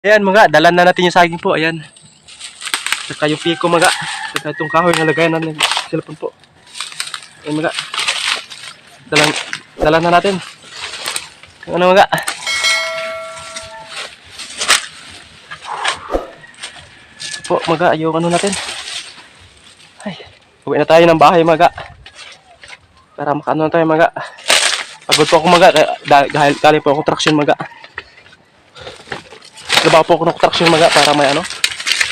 Ayan mga, dalan na natin yung saging po. Ayan. Saka yung piko mga. Saka itong kahoy na lagayan natin. Cellphone po. Ayan mga. Dalan, dalan na natin. Ano mga. Po mga, yung ano natin. Ay, uwi na tayo ng bahay mga. Para makaano na tayo mga. Pagod po ako mga. Dahil, galing po ako traction mga. Trabaho po ako ng mga para may ano.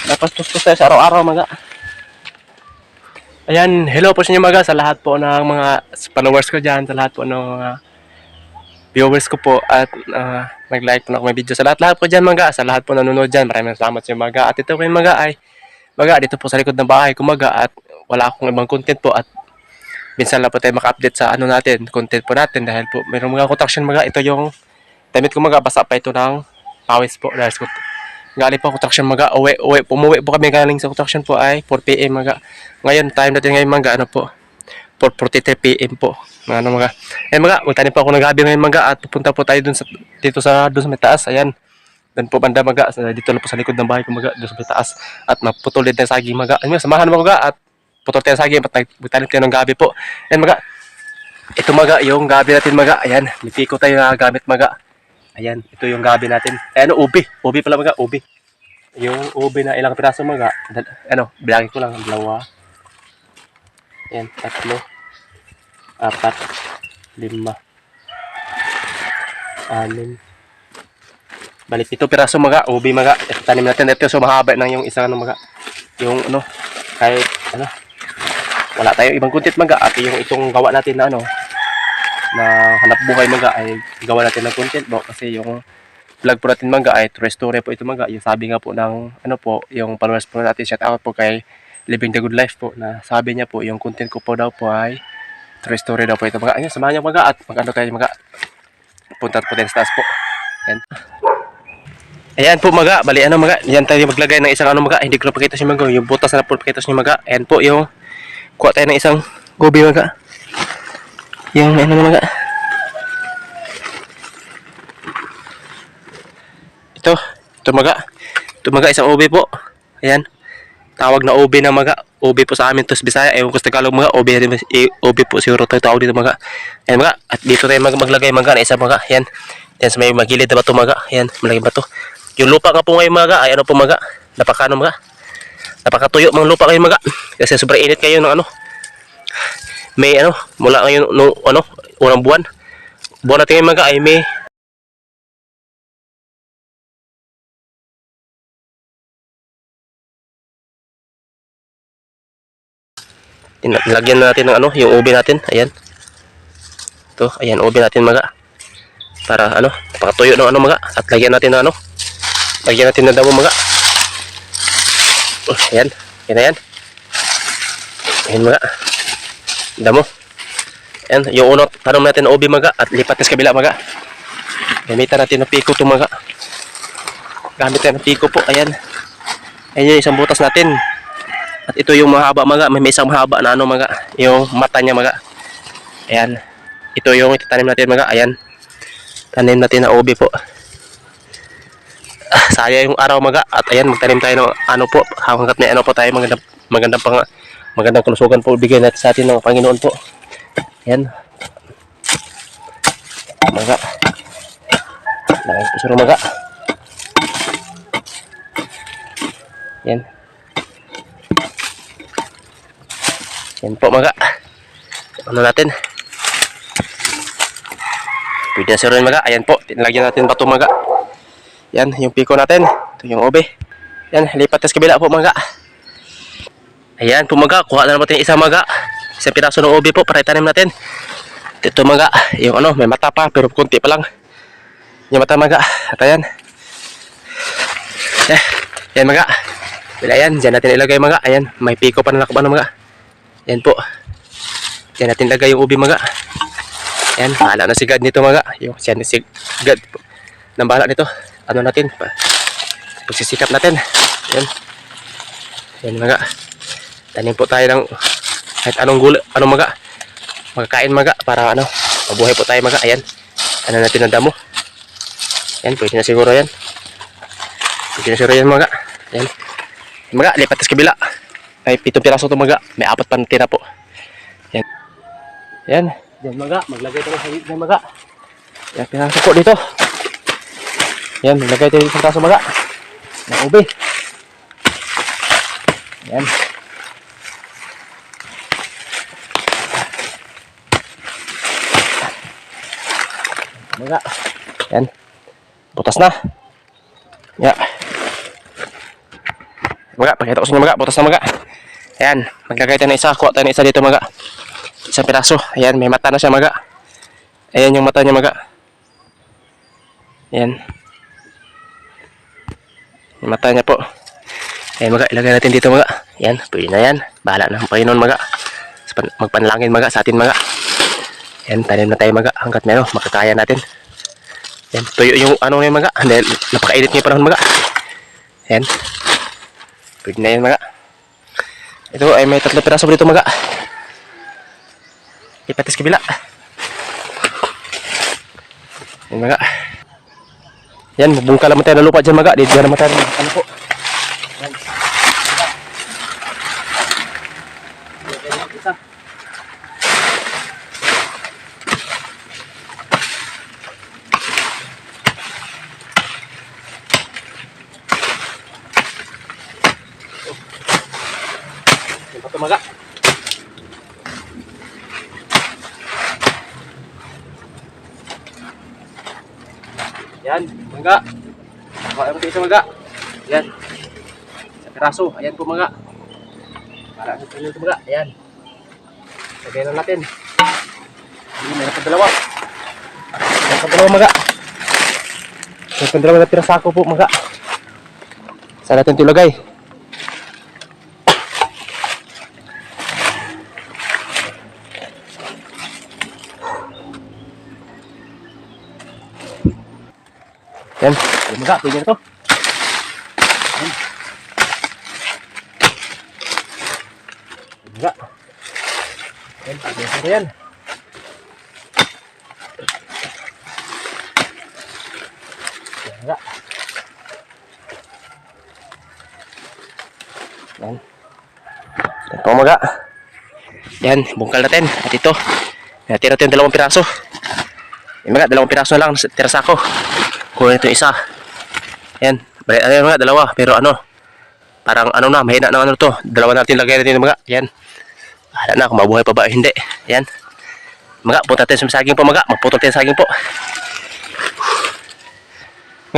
Napastos-tos tayo sa araw-araw mga. Ayan, hello po sa inyo mga sa lahat po ng mga followers ko dyan, sa lahat po ng mga viewers ko po at ah, nag-like po na ako may video sa lahat-lahat po dyan mga, sa lahat po nanonood dyan. Maraming salamat sa inyo mga. At ito po yung mga ay, mga dito po sa likod ng bahay ko mga at wala akong ibang content po at minsan lang po tayo maka-update sa ano natin, content po natin dahil po mayroong mga construction mga, ito yung damit ko mga, basa pa ito ng pawis po dahil sa galing po construction mga uwi uwi pumuwi po kami galing sa construction po ay 4 PM mga ngayon time natin ngayon mga ano po 4:43 PM po. Ano mga eh mga magtanim po ako ng gabi ngayon mga at pupunta po tayo dun sa dito sa dun sa may taas ayan. Dan po banda mga sa- dito lang po sa likod ng bahay ko mga dun sa may taas. At maputol din tayo saging mga ano samahan mo mga at putol tayo saging at nag- magtanim tayo ng gabi po. Ayan mga ito mga yung gabi natin mga ayan may piko tayo na gamit mga Ayan, ito yung gabi natin. Eh, ano, ubi. Ubi pala mga, ubi. Yung ubi na ilang piraso mga. Ano, bilangin ko lang. Dalawa. Ayan, tatlo. Apat. Lima. Anim. Balik ito piraso mga, ubi mga. Ito, tanim natin. Ito, so mahaba na yung isang ano mga. Yung ano, kahit ano. Wala tayong ibang kuntit mga. At yung itong gawa natin na ano, na hanap buhay mga ay gawa natin ng content po. Kasi yung vlog po natin mga ay true story po ito mga yung sabi nga po ng ano po yung followers po natin shout out po kay Living the Good Life po na sabi niya po yung content ko po daw po ay true story daw po ito mga ayun samahan niyo mga at magano tayo mga punta po tayo sa taas po. Ayan. Ayan po mga, bali ano mga, yan tayo maglagay ng isang ano mga, hindi ko na pakita si mga, yung butas na po pakita si mga, ayan po yung, kuha tayo ng isang gobi mga, yung ano mga ito ito maga ito maga isang ube po. Ayan. Tawag na ube na maga. Ube po sa amin to sa Bisaya. Ewan ko sa Tagalog mga eh, ube po siguro tayo tawag dito maga. Ayan maga. At dito tayo mag maglagay maga na isa maga. Ayan. Yan sa may magilid na bato maga? Ayan malagay bato yung lupa nga po ngayon maga. Ay ano po maga? Napakano maga? Napakatuyo mga lupa ngayon maga. Kasi sobrang init kayo ng ano may ano, mula ngayon no, ano, unang buwan. Buwan natin ngayon mga ay may Lagyan na natin ng ano, yung ube natin. Ayan. Ito, ayan, ube natin mga. Para ano, pakatuyo ng ano mga. At lagyan natin ng ano. Lagyan natin ng damo mga. Oh, ayan. Ayan na yan. Ayan mga damo. Yan, yung uno, tanong natin ubi maga at lipat sa kabila maga. Gamitan natin ng piko to. Gamit tayo ng piko po, ayan. Ayan yung isang butas natin. At ito yung mahaba maga, may, isang mahaba na ano maga, yung mata niya maga. Ayan. Ito yung itatanim natin maga, ayan. Tanim natin ng ubi po. Ah, sayang yung araw maga at ayan magtanim tayo ng ano po hanggat may ano po tayo magandang magandang pang magandang kalusugan po bigay natin sa atin ng Panginoon po. Yan. Maga. Laking puso ng maga. Yan. Yan po maga. Ano natin? Pwede na siya maga. Ayan po. Tinlagyan natin bato maga. Yan. Yung piko natin. Ito yung obe. Yan. Lipat sa kabila po maga. Ayan, pumaga. Kuha na naman natin isang maga. Isang piraso ng ubi po para itanim natin. Ito maga. Yung ano, may mata pa pero kunti pa lang. Yung mata maga. At ayan. Eh, yan maga. Bila yan, dyan natin ilagay maga. Ayan, may piko pa na nakabano maga. Yan po. Dyan natin ilagay yung ubi maga. Ayan, bahala na si God nito maga. Yung siya si God. Nang nito. Ano natin? Pa, pagsisikap natin. Yan. Yan maga. Tanim po tayo ng kahit anong gulay, anong maga. Magkakain maga para ano, mabuhay po tayo maga. Ayan. Ano natin ang damo. Yan, pwede na siguro yan. Sige na sure yan mga. Yan. Mga, lipat sa kabila. May pitong piraso ito mga. May apat pa na tira po. Yan. Yan. Yan mga. Maglagay tayo sa yan mga. Yan, piraso po dito. Yan, maglagay tayo sa piraso mga. Ng ube. Yan. Mga. Yan. Butas na. Ya. Mga, pakita ko sa inyo mga. Butas na mga. Ayan. Maglagay tayo ng isa. Kuha tayo ng isa dito mga. Isang piraso. Ayan. May mata na siya mga. Ayan yung mata niya mga. Ayan. Yung mata niya po. Ayan mga. Ilagay natin dito mga. Ayan. Pwede na yan. Bahala na ang Panginoon pan- Magpanalangin mga sa atin mga. Ayan. Tanim na tayo mga. Hanggat meron. Makakaya natin. Yan, tuyo yung ano yung mga. Dahil napakainit ngayon panahon mga. Yan. Pwede na yan mga. Ito ay may tatlo piraso dito mga. Ipatis kabila. Yan mga. Yan, bubungka naman tayo ng lupa dyan mga. Di dyan naman tayo. Ano po. Mga. Yan, mga. Kuha mo isa mga. Yan. Sa piraso, ayan po mga. Para sa tuloy ito mga. Ayan. Lagay lang natin. Hindi, meron pa dalawa. Meron pa dalawa mga. Meron pa dalawa na pirasako po mga. Saan natin ito ilagay? Yan. Mga, pwede na to. Yan. Mga. Yan, pwede na to yan. Mga. Yan. Yan po mga. Yan, bungkal natin. At ito, natira ito yung dalawang piraso. Yung mga, dalawang piraso na lang, tira sa ako. Kunin ito isa. Yan. Ano mga dalawa. Pero ano. Parang ano na. Mahina na ano to. Dalawa natin lagay natin mga. Yan. Hala na kung mabuhay pa ba. Hindi. Yan. Mga. Punta tayo sa saging po mga. Magputol tayo sa saging po.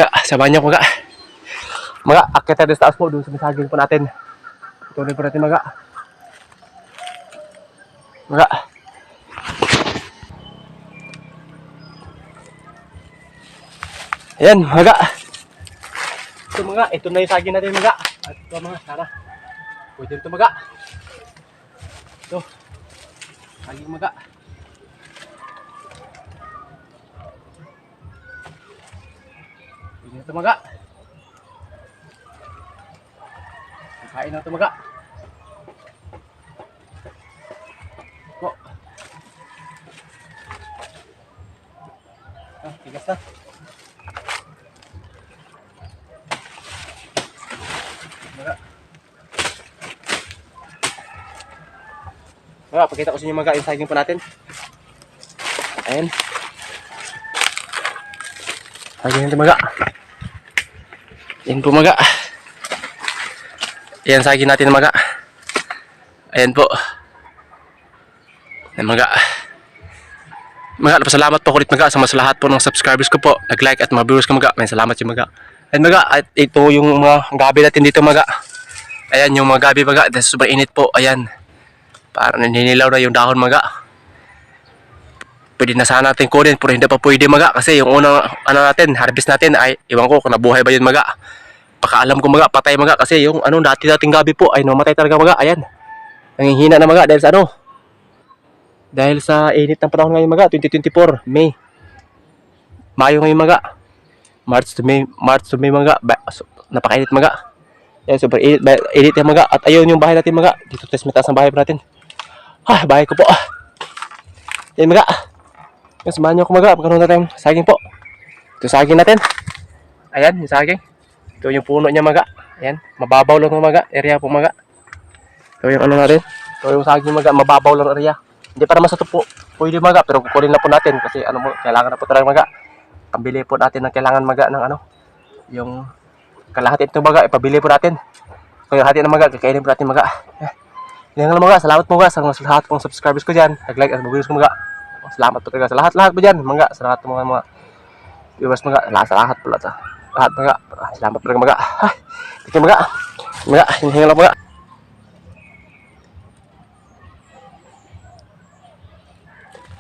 Mga. Samahan niyo mga. Mga. Akit tayo sa taas po. Doon sa saging po natin. Tuloy po natin mga. Mga. Ayan, mga. Ito mga, ito na yung saging natin mga. At ito mga, sana. Pwede ito mga. Ito. Saging mga. Pwede ito mga. Kain na ito. Ito. Ah, tigas na. Mga, pakita ko sa inyo mga yung saging po natin. Ayan. Saging natin mga. Ayan po mga. Ayan saging natin mga. Ayan po. Ayan mga. Mga, pasalamat po ulit mga sa mas lahat po ng subscribers ko po. Nag-like at mga viewers ko mga. May salamat yung mga. Ayan mga, at ito yung mga gabi natin dito mga. Ayan yung mga gabi mga. Dahil sobrang init po. Ayan. Parang naninilaw na yung dahon mga. Pwede na sana natin kunin pero hindi pa pwede mga. Kasi yung unang ano natin, harvest natin ay iwan ko kung nabuhay ba yun mga. Pakaalam ko mga, patay mga. Kasi yung ano dati dating gabi po ay namatay talaga mga. Ayan. Nanghihina na mga dahil sa ano. Dahil sa init ng panahon ngayon mga. 2024, May. Mayo ngayon mga. March to May, March to May mga. So, napakainit mga. Yan, super init, init yung mga. At ayun yung bahay natin mga. Dito test metaas ang bahay natin. Ah, bahay ko po. Ah. Yan mga. Yan, samahan niyo ako mga. Pagkaroon na tayong saging po. Ito saging natin. Ayan, yung saging. Ito yung puno niya maga. Ayan, mababaw lang ng maga. Area po maga. Ito yung ano natin. Ito yung saging maga, mababaw lang area. Hindi para masato po. Pwede maga, pero kukunin na po natin kasi ano mo, kailangan na po talaga maga. Pambili po natin ng kailangan maga ng ano, yung kalahati ito maga, ipabili po natin. Kaya hati ng maga, kakainin po natin maga. Eh, Yan lang mga, salamat mga sa mga- subscribers ko. Nag-like at mag ko mga. Salamat lahat-lahat po dyan, mga sa lahat mga mga viewers mga, lahat sa lahat lahat sa.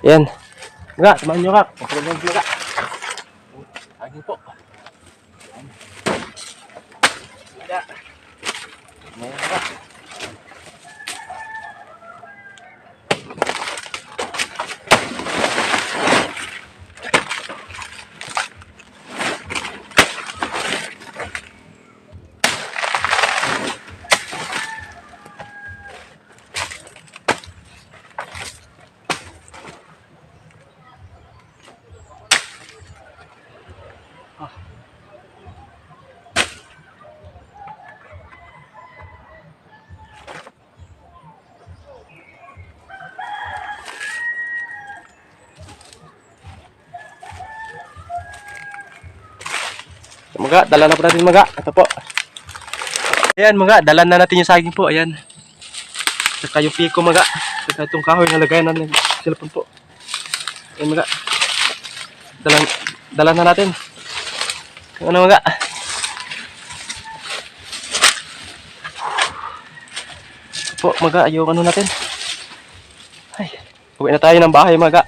Yan. Lagi po. Mga, dala na po natin mga. Ito po. Ayan mga, dala na natin yung saging po. Ayan. Saka yung piko mga. Saka itong kahoy na lagayan natin. Silapon po. Ayan mga. Dala, dala na natin. Ano mga. Ito po mga, yung ano natin. Ay, uwi na tayo ng bahay mga.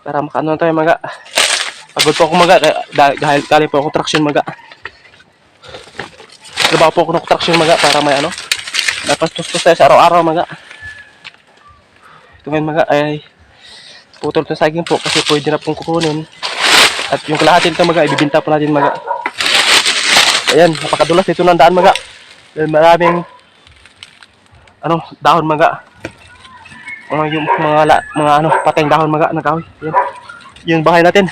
Para makaano na tayo mga. Pagod po ako maga, dahil, galing po ako traction maga. Trabaho po ako ng traction maga para may ano. Dapat tustos tayo sa araw-araw maga. Ito ngayon maga ay putol ng saging po kasi pwede na pong kukunin. At yung kalahati nito maga, ibibinta po natin maga. Ayan, napakadulas dito ng daan maga. Dahil maraming ano, dahon maga. Mga yung mga mga ano, patayang dahon maga na kahoy. Yan. Yung bahay natin.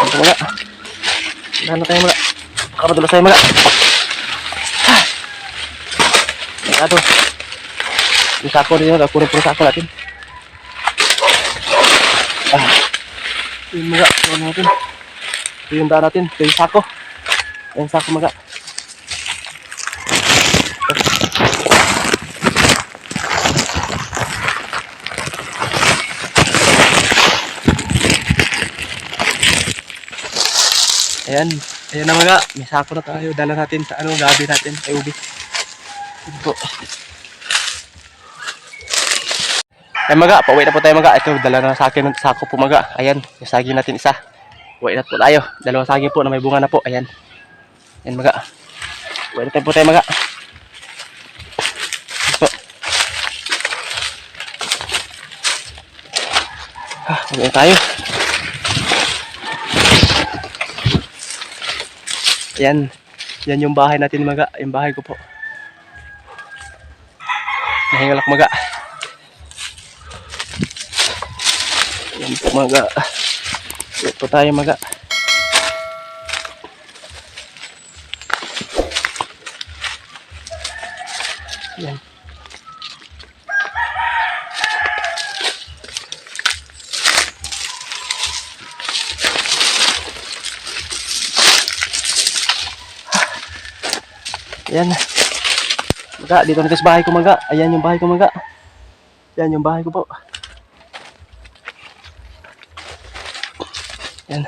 Ito mga. Dahan na tayo mga. Baka madulas tayo mga. Ah. Ito. Yung sako rin po yung sako natin. Ah. Yung mga. Ito natin. Ito yung daan natin. Ito yung sako. Ito yung sako mga. Ayan. Ayan na mga. May sako na tayo. Dala natin sa ano. Gabi natin. Ay ubi. Ito po. Ay mga. Pauwi na po tayo mga. Ito. Dala na sa akin ng sako po mga. Ayan. Yung natin isa. Uwi na po tayo. Dalawang saging po na may bunga na po. Ayan. Ayan mga. Uwi na po tayo mga. Ito. Ah, uwi na tayo. Yan. Yan yung bahay natin maga. Yung bahay ko po. Nahingalak maga. Yan po maga. Yan tayo maga. Yan. Ayan. Maga, dito na sa bahay ko maga. Ayan yung bahay ko maga. Ayan yung bahay ko po. Ayan.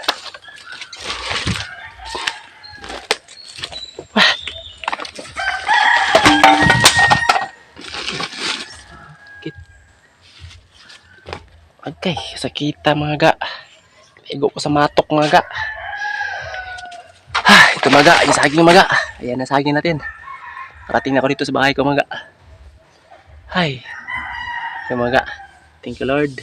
Okay, sakita mga ga. Igo ko sa matok mga ga. Ah, ito maga, yung saging maga. Ayan ang saging natin. Parating na ako dito sa bahay ko maga. Ay. Ito maga. Thank you Lord.